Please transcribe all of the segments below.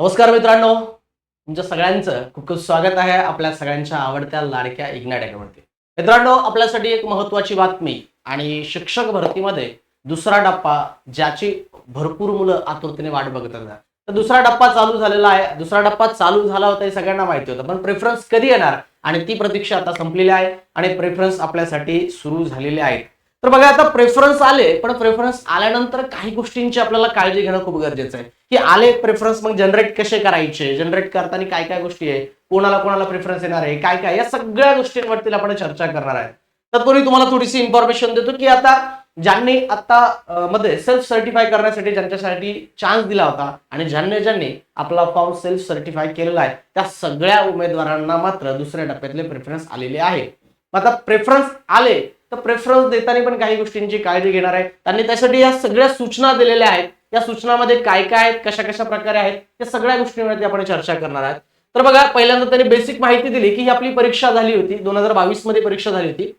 नमस्कार मित्रांनो. तुमच्या सगळ्यांचं खूप खूप स्वागत आहे आपल्या सगळ्यांच्या आवडत्या लाडक्या इग्नाट अकॅडमीवरती मित्रांनो आपल्यासाठी एक महत्वाची बातमी आणि शिक्षक भरतीमध्ये दुसरा टप्पा ज्याची भरपूर मुलं आतुरतेने वाट बघत असतात तर दुसरा टप्पा चालू झालेला आहे. दुसरा टप्पा चालू झाला होता हे सगळ्यांना माहिती होतं पण प्रेफरन्स कधी येणार? आणि ती प्रतीक्षा आता संपलेली आहे आणि प्रेफरन्स आपल्यासाठी सुरू झालेले आहेत तर बघा आता प्रेफरन्स आले पण प्रेफरन्स आल्यानंतर काही गोष्टींची आपल्याला काळजी घेणं खूप गरजेचं आहे. की आले प्रेफरन्स मग जनरेट कसे करायचे? जनरेट करताना काय काय गोष्टी आहे? कोणाला कोणाला प्रेफरन्स येणार आहे? काय काय? या सगळ्या गोष्टींवरती आपण चर्चा करणार आहे. तत्पूर्वी तुम्हाला थोडीशी इन्फॉर्मेशन देतो की आता ज्यांनी आता मध्ये सेल्फ सर्टिफाय करण्यासाठी ज्यांच्यासाठी चान्स दिला होता आणि ज्यांनी ज्यांनी आपला फॉर्म सेल्फ सर्टिफाय केलेला आहे त्या सगळ्या उमेदवारांना मात्र दुसऱ्या टप्प्यातले प्रेफरन्स आलेले आहे. आता प्रेफरन्स आले तर प्रेफरन्स देताना पण काही गोष्टींची काळजी घेणार आहे. त्यांनी त्यासाठी या सगळ्या सूचना दिलेल्या आहेत. या सूचनामध्ये काय काय आहेत कशा कशा प्रकारे आहेत या सगळ्या गोष्टींवरती आपण चर्चा करणार आहोत. तर बघा पहिल्यांदा त्यांनी बेसिक माहिती दिली की ही आपली परीक्षा झाली होती. दोन हजार बावीसमध्ये परीक्षा झाली होती.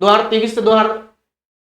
दोन हजार तेवीस ते दोन हजार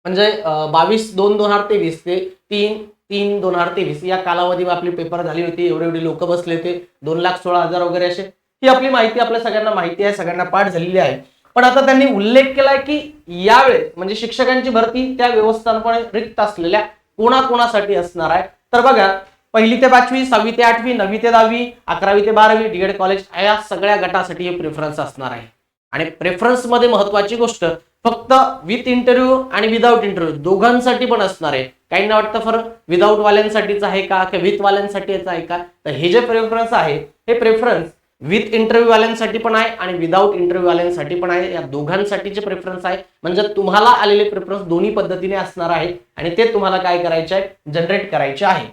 म्हणजे बावीस दोन दोन हजार तेवीस ते तीन तीन दोन हजार तेवीस या कालावधी आपली पेपर झाली होती. एवढे एवढे लोक बसले होते. दोन लाख सोळा हजार वगैरे असे. ही आपली माहिती आपल्या सगळ्यांना माहिती आहे सगळ्यांना पाठ झालेली आहे. पण आता त्यांनी उल्लेख केलाय की यावेळेस म्हणजे शिक्षकांची भरती त्या व्यवस्थापन रिक्त असलेल्या कोणाकोणासाठी असणार आहे? तर बघा पहिली ते पाचवी सहावी ते आठवी नववी ते दहावी अकरावी ते बारावी डीएड कॉलेज या सगळ्या गटासाठी हे प्रेफरन्स असणार आहे. आणि प्रेफरन्समध्ये महत्वाची गोष्ट फक्त विथ इंटरव्ह्यू आणि विदाऊट इंटरव्ह्यू दोघांसाठी पण असणार आहे. काहींना वाटतं फर विदाऊट वाल्यांसाठीच आहे का? किंवा विथ वाल्यांसाठीच आहे का? तर हे जे प्रेफरन्स आहे हे प्रेफरन्स विथ इंटरव्ह्यू वाल्यांसाठी पण आहे आणि विदाऊट इंटरव्ह्यू वाल्यांसाठी पण आहे. या दोघांसाठीचे प्रेफरन्स आहे. म्हणजे तुम्हाला आलेले प्रेफरन्स दोन्ही पद्धतीने असणार आहे आणि ते तुम्हाला काय करायचे आहे? जनरेट करायचे आहे.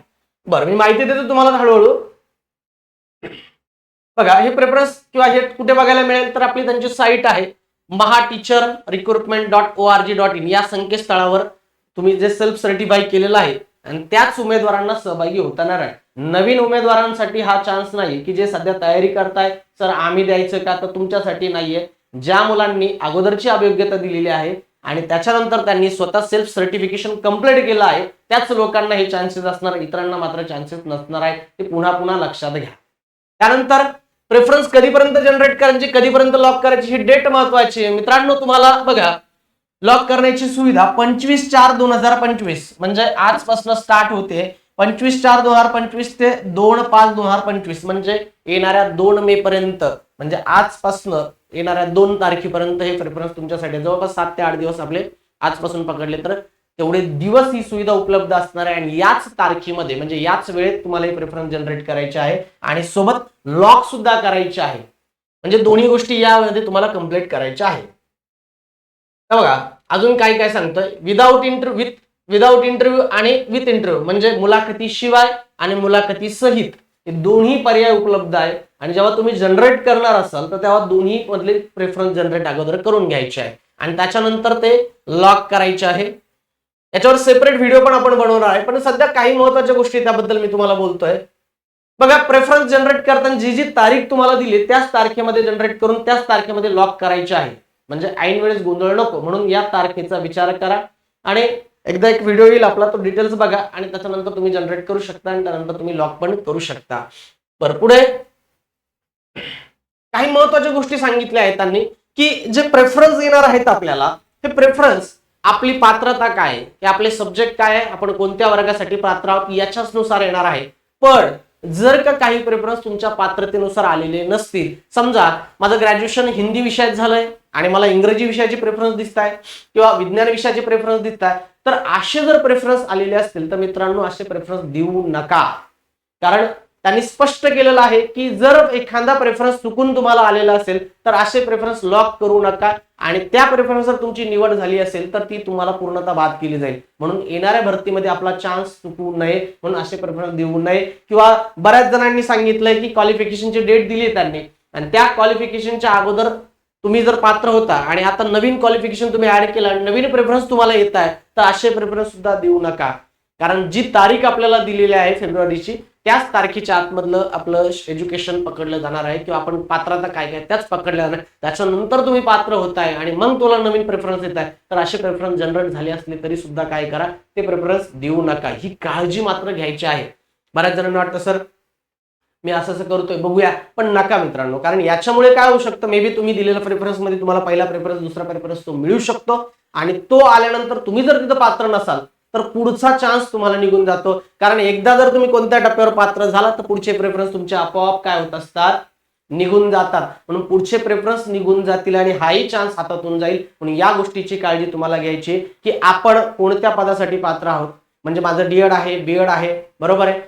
बरं मी माहिती देतो तुम्हाला हळूहळू. बघा हे प्रेफरन्स किंवा हे कुठे बघायला मिळेल तर आपली त्यांची साईट आहे. Maha teacher recruitment dot O R G dot in या संकेतस्थळावर तुम्ही जे सेल्फ सर्टिफाय केलेलं आहे आणि त्याच उमेदवारांना सहभागी होताना आहे नवीन उमेदवारांसाठी हा चान्स नाही की जे सध्या तयारी करताय सर आम्ही द्यायचं का? तर तुमच्यासाठी नाहीये. ज्या मुलांनी अगोदरची अभियोग्यता दिलेली आहे आणि त्याच्यानंतर त्यांनी स्वतः सेल्फ सर्टिफिकेशन कंप्लीट केलं आहे त्याच लोकांना हे चान्सेस असणार इतरांना मात्र चान्सेस नसणार आहे ते पुन्हा पुन्हा लक्षात घ्या. त्यानंतर प्रेफरन्स कधीपर्यंत जनरेट करायची कधीपर्यंत लॉक करायची ही डेट महत्वाची आहे. मित्रांनो तुम्हाला बघा लॉक करण्याची सुविधा पंचवीस चार दोन हजार पंचवीस. म्हणजे आजपासून स्टार्ट होते. पंचवीस चार दोन हजार पंचवीस ते दोन पाच दोन हजार पंचवीस. म्हणजे येणाऱ्या दोन मे पर्यंत म्हणजे आजपासून येणाऱ्या दोन तारखेपर्यंत हे प्रेफरन्स तुमच्यासाठी जवळपास सात ते आठ दिवस आपले आजपासून पकडले तर तेवढे दिवस ही सुविधा उपलब्ध असणार आहे. आणि याच तारखेमध्ये म्हणजे याच वेळेत तुम्हाला हे प्रेफरन्स जनरेट करायचे आहे. आणि सोबत लॉक सुद्धा करायचे आहे. म्हणजे दोन्ही गोष्टी यामध्ये तुम्हाला कंप्लीट करायच्या आहे तर बघा अजून काय काय सांगतोय? Without interview with without interview आणि विथ इंटरव्ह्यू म्हणजे मुलाखती शिवाय आणि मुलाखती सहित. हे दोन्ही पर्याय उपलब्ध आहे. आणि जेव्हा तुम्ही जनरेट करणार असाल तर तेव्हा दोन्ही मधले प्रेफरन्स जनरेट अगोदर करून घ्यायचे आहे. आणि त्याच्यानंतर ते लॉक करायचे आहे. याच्यावर सेपरेट व्हिडिओ पण आपण बनवणार आहे. पण सध्या काही महत्त्वाच्या गोष्टी त्याबद्दल मी तुम्हाला बोलतोय. बघा प्रेफरन्स जनरेट करताना जी जी तारीख तुम्हाला दिली त्याच तारखेमध्ये जनरेट करून त्याच तारखेमध्ये लॉक करायचे आहे. म्हणजे ऐन वेळेस गोंधळ नको. म्हणून या तारखेचा विचार करा. आणि एकदा एक व्हिडिओ येईल आपला तो डिटेल्स बघा. आणि त्याच्यानंतर तुम्ही जनरेट करू शकता आणि त्यानंतर तुम्ही लॉक पण करू शकता. पर पुढे काही महत्त्वाच्या गोष्टी सांगितल्या आहेत त्यांनी की जे प्रेफरन्स येणार आहेत आपल्याला हे प्रेफरन्स आपली पात्रता काय आहे? की आपले सब्जेक्ट काय आहे? आपण कोणत्या वर्गासाठी पात्र आहोत? याच्याच नुसार येणार आहे. पण जर का काही प्रेफरन्स तुमच्या पात्रतेनुसार आलेले नसतील समजा माझं ग्रॅज्युएशन हिंदी विषयात झालंय. आणि मला इंग्रजी विषयाचे प्रेफरन्स दिसत आहे किंवा विज्ञान विषयाचे प्रेफरन्स दिसत आहे तर असे जर प्रेफरन्स आलेले असतील तर मित्रांनो असे प्रेफरन्स देऊ नका. कारण त्यांनी स्पष्ट केलेलं आहे की जर एखादा प्रेफरन्स चुकून तुम्हाला आलेला असेल तर असे प्रेफरन्स लॉक करू नका. आणि त्या प्रेफरन्सवर तुमची निवड झाली असेल तर ती तुम्हाला पूर्णतः बाद केली जाईल. म्हणून येणाऱ्या भरतीमध्ये आपला चान्स चुकू नये म्हणून असे प्रेफरन्स देऊ नये. किंवा बऱ्याच जणांनी सांगितलंय की क्वालिफिकेशनची डेट दिली आहे त्यांनी. आणि त्या क्वालिफिकेशनच्या अगोदर तुम्ही जर पात्र होता आणि आता नवीन क्वालिफिकेशन तुम्ही ऍड केलं आणि नवीन प्रेफरन्स तुम्हाला येत आहे तर असे प्रेफरन्स सुद्धा देऊ नका. कारण जी तारीख आपल्याला दिलेली आहे फेब्रुवारीची त्याच तारखेच्या आतमधलं आपलं एज्युकेशन पकडलं जाणार आहे किंवा आपण पात्रता काय काय त्याच पकडल्या जाणार. त्याच्यानंतर तुम्ही पात्र होताय आणि मग तुला नवीन प्रेफरन्स येत आहे तर असे प्रेफरन्स जनरेट झाले असले तरी सुद्धा काय करा ते प्रेफरन्स देऊ नका. ही काळजी मात्र घ्यायची आहे. बऱ्याच जणांना वाटतं सर मी असं असं करतोय बघूया. पण नका मित्रांनो कारण याच्यामुळे काय होऊ शकतं? मे बी तुम्ही दिलेल्या प्रेफरन्समध्ये तुम्हाला पहिला प्रेफरन्स दुसरा प्रेफरन्स तो मिळू शकतो. आणि तो आल्यानंतर तुम्ही जर तिथं पात्र नसाल तर पुढचा चान्स तुम्हाला निघून जातो. कारण एकदा जर तुम्ही कोणत्या टप्प्यावर पात्र झाला तर पुढचे प्रेफरन्स तुमचे आपोआप काय होत असतात? निघून जातात. म्हणून पुढचे प्रेफरन्स निघून जातील आणि हाही चान्स हातातून जाईल. म्हणून या गोष्टीची काळजी तुम्हाला घ्यायची की आपण कोणत्या पदासाठी पात्र आहोत? म्हणजे माझं डीएड आहे बीएड आहे बरोबर आहे?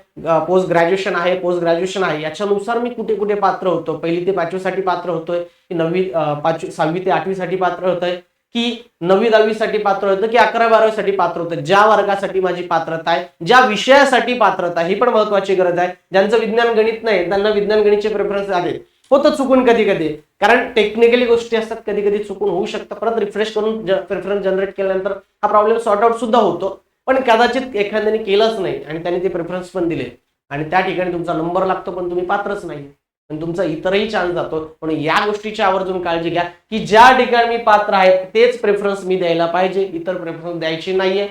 पोस्ट ग्रॅज्युएशन आहे पोस्ट ग्रॅज्युएशन आहे. याच्यानुसार मी कुठे कुठे पात्र होतो? पहिली ते पाचवीसाठी पात्र होतोय की नववी पाचवी सहावी ते आठवीसाठी पात्र होतंय की नववी दहावीसाठी पात्र होतं की अकरा बारावीसाठी पात्र होतं ज्या वर्गासाठी माझी पात्रता आहे ज्या विषयासाठी पात्रता ही पण महत्वाची गरज आहे. ज्यांचं विज्ञान गणित नाही त्यांना विज्ञान गणितचे प्रेफरन्स आहेत होतं चुकून कधी कधी. कारण टेक्निकली गोष्टी असतात कधी कधी चुकून होऊ शकतं. परत रिफ्रेश करून प्रेफरन्स जनरेट केल्यानंतर हा प्रॉब्लेम सॉर्ट आउट सुद्धा होतो. पण कदाचित एखाद्याने केलंच नाही आणि त्याने ते प्रेफरन्स पण दिले. आणि त्या ठिकाणी तुमचा नंबर लागतो पण तुम्ही पात्रच नाही. पण तुमचा इतरही चान्स जातो. म्हणून या गोष्टीची आवर्जून काळजी घ्या की ज्या ठिकाणी मी पात्र आहे तेच प्रेफरन्स मी द्यायला पाहिजे. इतर प्रेफरन्स द्यायची नाहीये.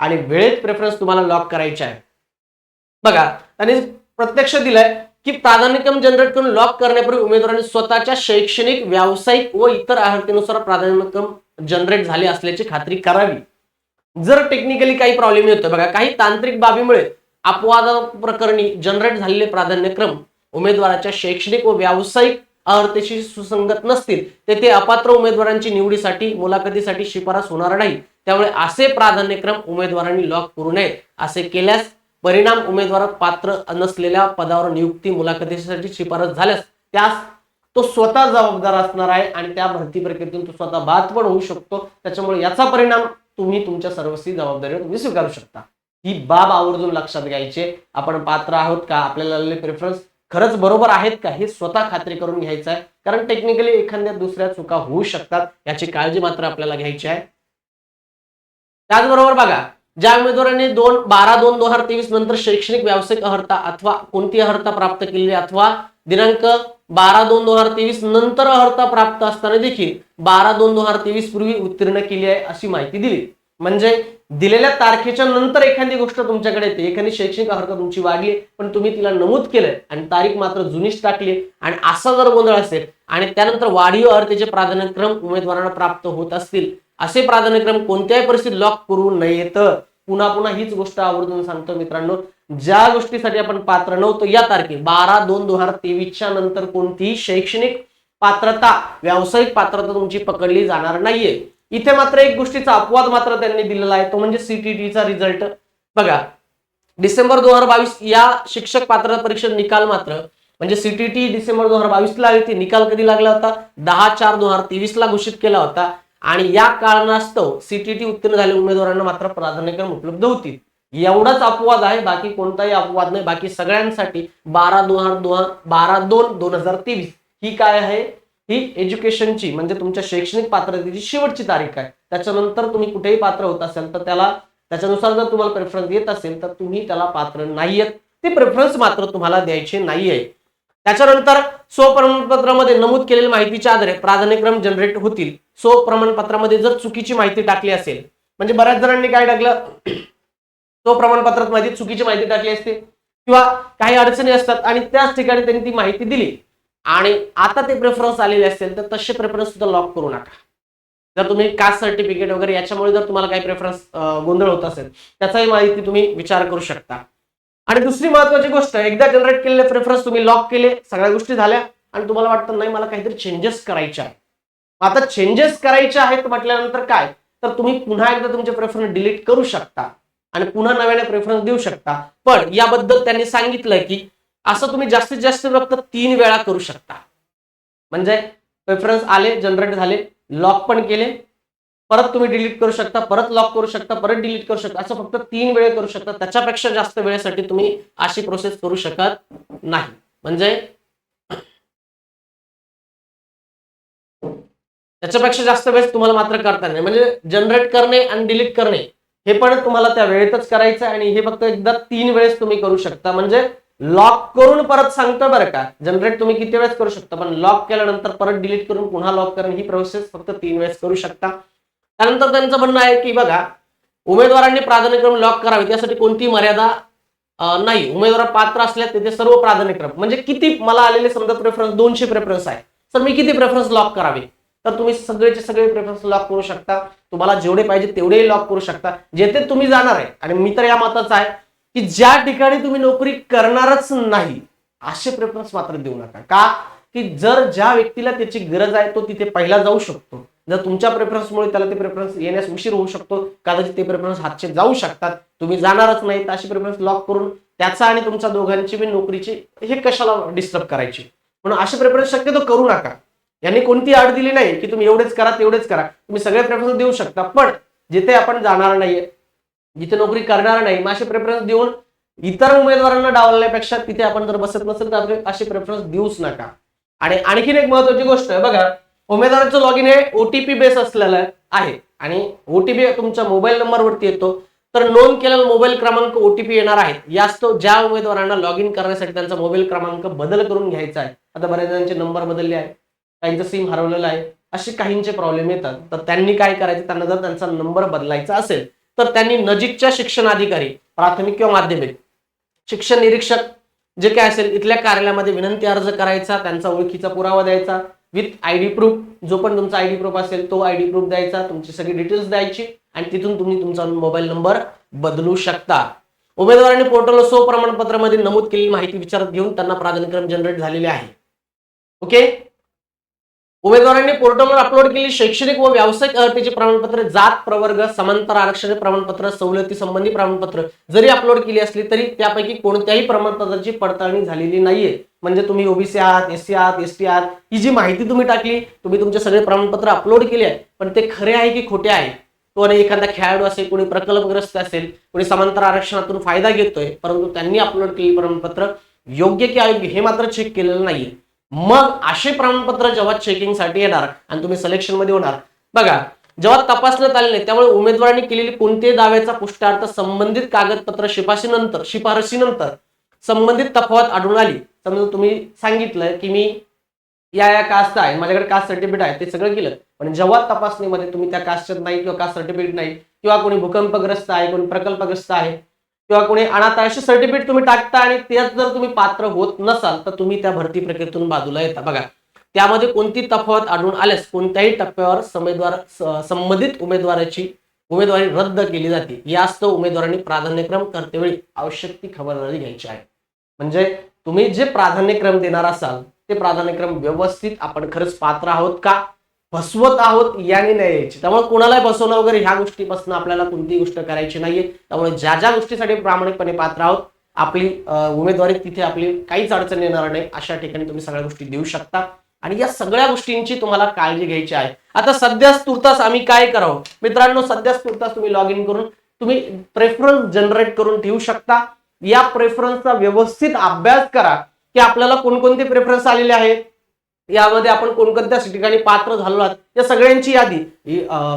आणि वेळेत प्रेफरन्स तुम्हाला लॉक करायचे आहे. बघा त्याने प्रत्यक्ष दिलंय की प्राधान्यक्रम जनरेट करून लॉक करण्यापूर्वी उमेदवारांनी स्वतःच्या शैक्षणिक व्यावसायिक व इतर अर्हतेनुसार प्राधान्यक्रम जनरेट झाले असल्याची खात्री करावी. जर टेक्निकली काही प्रॉब्लेम येतो बघा काही तांत्रिक बाबीमुळे अपवादा प्रकरणी जनरेट झालेले प्राधान्यक्रम उमेदवाराच्या शैक्षणिक व व्यावसायिक अर्हतेशी सुसंगत नसतील तेथे अपात्र उमेदवारांची निवडीसाठी मुलाखतीसाठी शिफारस होणार नाही. त्यामुळे असे प्राधान्यक्रम उमेदवारांनी लॉक करू नये. असे केल्यास परिणाम उमेदवार पात्र नसलेल्या पदावर नियुक्ती मुलाखतीसाठी शिफारस झाल्यास त्यास तो स्वतः जबाबदार असणार आहे आणि त्या भरती प्रक्रियेतून तो स्वतः बाद पण होऊ शकतो. त्याच्यामुळे याचा परिणाम तुम्ही तुमच्या सर्वस्वी जबाबदारी तुम्ही स्वीकारू शकता. ही बाब आवर्जून लक्षात घ्यायचे. आपण पात्र आहोत का? आपल्याला आलेले प्रेफरन्स खरंच बरोबर आहेत का? हे स्वतः खात्री करून घ्यायचं आहे. कारण टेक्निकली एखाद्या दुसऱ्या चुका होऊ शकतात. याची काळजी मात्र आपल्याला घ्यायची आहे. त्याचबरोबर बघा ज्या उमेदवारांनी दोन बारा दोन दोन हजार तेवीस नंतर शैक्षणिक व्यावसायिक अर्हता अथवा कोणती अर्हता प्राप्त केलेली अथवा दिनांक बारा दोन दोन हजार तेवीस नंतर अर्हता प्राप्त असताना देखील बारा दोन दोन हजार तेवीस पूर्वी उत्तीर्ण केली आहे अशी माहिती दिली. म्हणजे दिलेल्या तारखेच्या नंतर एखादी गोष्ट तुमच्याकडे येते एखादी शैक्षणिक अर्हता तुमची वाढली पण तुम्ही तिला नमूद केलंय आणि तारीख मात्र जुनीच टाकली आणि असा जर गोंधळ असेल आणि त्यानंतर वाढीव अर्हतेचे प्राधान्यक्रम उमेदवारांना प्राप्त होत असतील असे प्राधान्यक्रम कोणत्याही परिस्थितीत लॉक करू नयेत. पुन्हा पुन्हा हीच गोष्ट आवर्जून सांगतो मित्रांनो. ज्या गोष्टीसाठी आपण पात्र नव्हतो या तारखे बारा दोन दोन हजार तेवीसच्या नंतर कोणतीही शैक्षणिक पात्रता व्यावसायिक पात्रता तुमची पकडली जाणार नाहीये. इथे मात्र एक गोष्टीचा अपवाद मात्र त्यांनी दिलेला आहे तो म्हणजे सीटीटीचा रिझल्ट बघा डिसेंबर दोन हजार बावीस या शिक्षक पात्रता परीक्षेत निकाल मात्र म्हणजे सीटीटी डिसेंबर दोन हजार बावीस ला आली निकाल कधी लागला होता? दहा चार दोन हजार तेवीस ला घोषित केला होता. आणि या कारणास्तव सीटीटी उत्तीर्ण झालेल्या उमेदवारांना मात्र प्राधान्यक्रम उपलब्ध होतील. एवढाच अपवाद आहे बाकी कोणताही अपवाद नाही. बाकी सगळ्यांसाठी बारा दोन हजार बारा दोन दोन हजार तेवीस ही काय आहे? ही एज्युकेशनची म्हणजे तुमच्या शैक्षणिक पात्रतेची शेवटची तारीख आहे. त्याच्यानंतर तुम्ही कुठेही पात्र होत असेल तर त्याला त्याच्यानुसार जर तुम्हाला प्रेफरन्स येत असेल तर तुम्ही त्याला पात्र नाहीयेत ते प्रेफरन्स मात्र तुम्हाला द्यायचे नाहीये त्याच्यानंतर सो प्रमाणपत्रामध्ये नमूद केलेल्या माहितीच्या आधारे प्राधान्यक्रम जनरेट होतील. सो प्रमाणपत्रामध्ये जर चुकीची माहिती टाकली असेल म्हणजे बऱ्याच जणांनी काय टाकलं? तो प्रमाणपत्रात माहिती चुकीची माहिती टाकली असते किंवा काही अडचणी असतात आणि त्याच ठिकाणी त्यांनी ती माहिती दिली. आणि आता ते प्रेफरन्स आलेले असेल तर तसे प्रेफरन्स सुद्धा लॉक करू नका. जर तुम्ही कास्ट सर्टिफिकेट वगैरे याच्यामुळे जर तुम्हाला काही प्रेफरन्स गोंधळ होत असेल त्याचाही माहिती तुम्ही विचार करू शकता. आणि दुसरी महत्वाची गोष्ट एकदा जनरेट केलेले प्रेफरन्स तुम्ही लॉक केले सगळ्या गोष्टी झाल्या आणि तुम्हाला वाटतं नाही मला काहीतरी चेंजेस करायचे आहे आता चेंजेस करायचे आहेत म्हटल्यानंतर काय? तर तुम्ही पुन्हा एकदा तुमचे प्रेफरन्स डिलीट करू शकता. आणि पुन्हा नव्याने प्रेफरन्स देऊ शकता. पण याबद्दल त्यांनी सांगितलंय की असं तुम्ही जास्तीत जास्त फक्त तीन वेळा करू शकता. म्हणजे प्रेफरन्स आले जनरेट झाले लॉक पण केले परत तुम्ही डिलीट करू शकता परत लॉक करू शकता परत डिलीट करू शकता. असं फक्त तीन वेळे करू शकता. त्याच्यापेक्षा जास्त वेळेसाठी तुम्ही अशी प्रोसेस करू शकत नाही. म्हणजे त्याच्यापेक्षा जास्त वेळेस तुम्हाला मात्र करता नाही. म्हणजे जनरेट करणे आणि डिलीट करणे हे पण तुम्हाला त्या वेळेतच करायचं आणि हे फक्त एकदा तीन वेळेस तुम्ही करू शकता. म्हणजे लॉक करून परत सांगतो बरं का. जनरेट तुम्ही किती वेळेस करू शकता पण लॉक केल्यानंतर परत डिलीट करून पुन्हा लॉक करणं ही प्रोसेस फक्त तीन वेळेस करू शकता. त्यानंतर त्यांचं म्हणणं आहे की बघा उमेदवारांनी प्राधान्यक्रम लॉक करावे त्यासाठी कोणती मर्यादा नाही. उमेदवार पात्र असल्या तिथे सर्व प्राधान्यक्रम. म्हणजे किती मला आलेले समजा प्रेफरन्स दोनशे प्रेफरन्स आहे. तर मी किती प्रेफरन्स लॉक करावे? तर तुम्ही सगळेचे सगळे प्रेफरन्स लॉक करू शकता. तुम्हाला जेवढे पाहिजे तेवढेही लॉक करू शकता. जेथे तुम्ही जाणार आहे आणि मी तर या मताचा आहे की ज्या ठिकाणी तुम्ही नोकरी करणारच नाही असे प्रेफरन्स मात्र देऊ नका. का? की जर ज्या व्यक्तीला त्याची गरज आहे तो तिथे पहिला जाऊ शकतो. जर तुमच्या प्रेफरन्समुळे त्याला ते प्रेफरन्स येण्यास उशीर होऊ शकतो कदाचित ते प्रेफरन्स हातचे जाऊ शकतात. तुम्ही जाणारच नाही तर अशी प्रेफरन्स लॉक करून त्याचा आणि तुमच्या दोघांची बी नोकरीची हे कशाला डिस्टर्ब करायची? म्हणून असे प्रेफरन्स शक्यतो करू नका. यांनी कोणती आड दिली नाही की तुम्ही एवढेच करा तेवढेच करा. तुम्ही सगळे प्रेफरन्स देऊ शकता. पण जिथे आपण जाणार नाहीये जिथे नोकरी करणार नाही मग असे प्रेफरन्स देऊन इतर उमेदवारांना डावलण्यापेक्षा तिथे आपण जर बसत नसेल तर आपण असे प्रेफरन्स देऊच नका. आणि आणखीन एक महत्वाची गोष्ट आहे बघा उमेदवाराच लॉग इन हे ओटीपी बेस असलेलं आहे. आणि ओटीपी तुमच्या मोबाईल नंबरवरती येतो. तर नोंद केलेला मोबाईल क्रमांक ओटीपी येणार आहे. यास्तव ज्या उमेदवारांना लॉग इन करण्यासाठी त्यांचा मोबाईल क्रमांक बदल करून घ्यायचा आहे. आता बऱ्याच जणांचे नंबर बदलले आहे काहींचं सिम हरवलेलं आहे असे काहींचे प्रॉब्लेम येतात. तर त्यांनी काय करायचं? त्यांना जर त्यांचा नंबर बदलायचा असेल तर त्यांनी नजीकच्या शिक्षण अधिकारी प्राथमिक किंवा माध्यमिक शिक्षण निरीक्षक जे काय असेल इथल्या कार्यालयामध्ये विनंती अर्ज करायचा त्यांचा ओळखीचा पुरावा द्यायचा विथ आय डी प्रूफ जो पण तुमचा आय डी प्रूफ असेल तो आय डी प्रूफ द्यायचा तुमची सगळी डिटेल्स द्यायची आणि तिथून तुम्ही तुमचा मोबाईल नंबर बदलू शकता. उमेदवारांनी पोर्टल सो प्रमाणपत्रामध्ये नमूद केलेली माहिती विचारात घेऊन त्यांना प्राधान्यक्रम जनरेट झालेले आहे. ओके उमेदवारांनी पोर्टलवर अपलोड केली शैक्षणिक व व्यावसायिक अर्हतेचे प्रमाणपत्र जात प्रवर्ग समांतर आरक्षण प्रमाणपत्र सवलती संबंधी प्रमाणपत्र जरी अपलोड केली असली तरी त्यापैकी कोणत्याही प्रमाणपत्राची पडताळणी झालेली नाहीये. म्हणजे तुम्ही ओबीसी आहात एससी आहात एस टी आहात ही जी माहिती तुम्ही टाकली तुम्ही तुमचे सगळे प्रमाणपत्र अपलोड केले आहे पण ते खरे आहे की खोटे आहे? तो आणि एखादा खेळाडू असेल कोणी प्रकल्पग्रस्त असेल कोणी समांतर आरक्षणातून फायदा घेतोय परंतु त्यांनी अपलोड केलेली प्रमाणपत्र योग्य की अयोग्य हे मात्र चेक केलेलं नाहीये. मग असे प्रमाणपत्र जेव्हा चेकिंगसाठी येणार आणि तुम्ही सिलेक्शनमध्ये होणार बघा जेव्हा तपासण्यात आले नाही त्यामुळे उमेदवारांनी केलेली कोणत्याही दाव्याचा पुष्टार्थ संबंधित कागदपत्र शिफारशीनंतर शिफारशीनंतर संबंधित तफावत आढळून आली. समजा तुम्ही सांगितलं की मी या या कास्ट आहे माझ्याकडे कास्ट सर्टिफिकेट आहे ते सगळं केलं. पण जेव्हा तपासणीमध्ये तुम्ही त्या कास्टच्यात नाही किंवा कास्ट सर्टिफिकेट नाही किंवा कोणी भूकंपग्रस्त आहे कोणी प्रकल्पग्रस्त आहे किंवा कोणी अनाथ आहे असे सर्टिफिकेट तुम्ही टाकता आणि त्यात जर तुम्ही पात्र होत नसाल तर तुम्ही त्या भरती प्रक्रियेतून बाजूला येता. बघा त्यामध्ये कोणती तफावत आढळून आल्यास कोणत्याही टप्प्यावर समेदवार संबंधित उमेदवाराची उमेदवारी रद्द केली जाते. यास्तव उमेदवारांनी प्राधान्यक्रम करतेवेळी आवश्यक ती खबरदारी घ्यायची आहे. म्हणजे तुम्ही जे प्राधान्यक्रम देणार असाल ते प्राधान्यक्रम व्यवस्थित आपण खरंच पात्र आहोत का? फसवत आहोत याने नाही यायची. त्यामुळे कोणालाही फसवणं वगैरे ह्या गोष्टीपासून आपल्याला कोणतीही गोष्ट करायची नाहीये. त्यामुळे ज्या ज्या गोष्टीसाठी प्रामाणिकपणे पात्र आहोत आपली उमेदवारी तिथे आपली काहीच अडचण येणार नाही. अशा ठिकाणी तुम्ही सगळ्या गोष्टी देऊ शकता. आणि या सगळ्या गोष्टींची तुम्हाला काळजी घ्यायची आहे. आता सध्याच तुर्तास आम्ही काय करावं? मित्रांनो सध्याच तुर्तास तुम्ही लॉग इन करून तुम्ही प्रेफरन्स जनरेट करून ठेवू शकता. या प्रेफरन्सचा व्यवस्थित अभ्यास करा की आपल्याला कोणकोणते प्रेफरन्स आलेले आहेत? यामध्ये आपण कोणकोणत्या ठिकाणी पात्र झालो आहात या सगळ्यांची यादी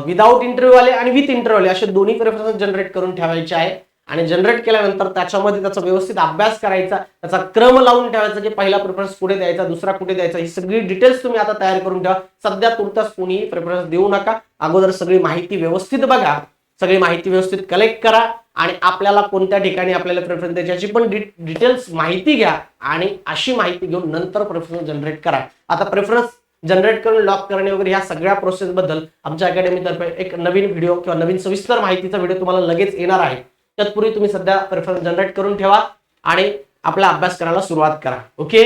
विदाऊट इंटरव्ह्यू आले आणि विथ इंटरव्ह्यू आले असे दोन्ही प्रेफरन्स जनरेट करून ठेवायचे आहे. आणि जनरेट केल्यानंतर त्याच्यामध्ये त्याचा व्यवस्थित अभ्यास करायचा त्याचा क्रम लावून ठेवायचा की पहिला प्रेफरन्स कुठे द्यायचा दुसरा कुठे द्यायचा. ही सगळी डिटेल्स तुम्ही आता तयार करून ठेवा. सध्या तुर्तास कोणीही प्रेफरन्स देऊ नका. अगोदर सगळी माहिती व्यवस्थित बघा. सगळी माहिती व्यवस्थित कलेक्ट करा आणि आपल्याला कोणत्या ठिकाणी आपल्याला प्रेफरन्स द्यायची पण डिटेल्स माहिती घ्या आणि अशी माहिती घेऊन नंतर प्रेफरन्स जनरेट करा. आता प्रेफरन्स जनरेट करून लॉक करणे वगैरे ह्या सगळ्या प्रोसेस बद्दल आमच्या अकॅडमीतर्फे एक नवीन व्हिडिओ किंवा नवीन सविस्तर माहितीचा व्हिडिओ तुम्हाला लगेच येणार आहे. तत्पूर्वी तुम्ही सध्या प्रेफरन्स जनरेट करून ठेवा आणि आपला अभ्यास करायला सुरुवात करा. ओके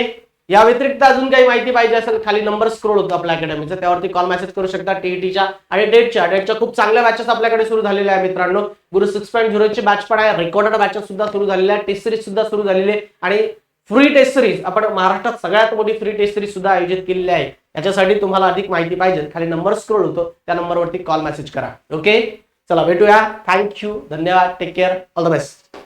या व्यतिरिक्त अजून काही माहिती पाहिजे असेल खाली नंबर स्क्रोल होतो आपल्या अकॅडमीचा त्यावरती कॉल मेसेज करू शकता टीईटीच्या आणि डेटच्या डेटच्या खूप चांगल्या बॅचेस आपल्याकडे सुरू झालेल्या आहे मित्रांनो. गुरु सिक्स पॉईंट झिरोची बॅच पण आहे. रेकॉर्डेड बॅचेस सुद्धा सुरू झालेल्या आहे टेस्ट सिरीज सुद्धा सुरू झालेली आहे. आणि फ्री टेस्ट सिरीज आपण महाराष्ट्रात सगळ्यात मोठी फ्री टेस्ट सिरीज सुद्धा आयोजित केलेली आहे. याच्यासाठी तुम्हाला अधिक माहिती पाहिजे. खाली नंबर स्क्रोल होतो. त्या नंबरवरती कॉल मेसेज करा. ओके चला भेटूया. थँक्यू धन्यवाद. Take care all the best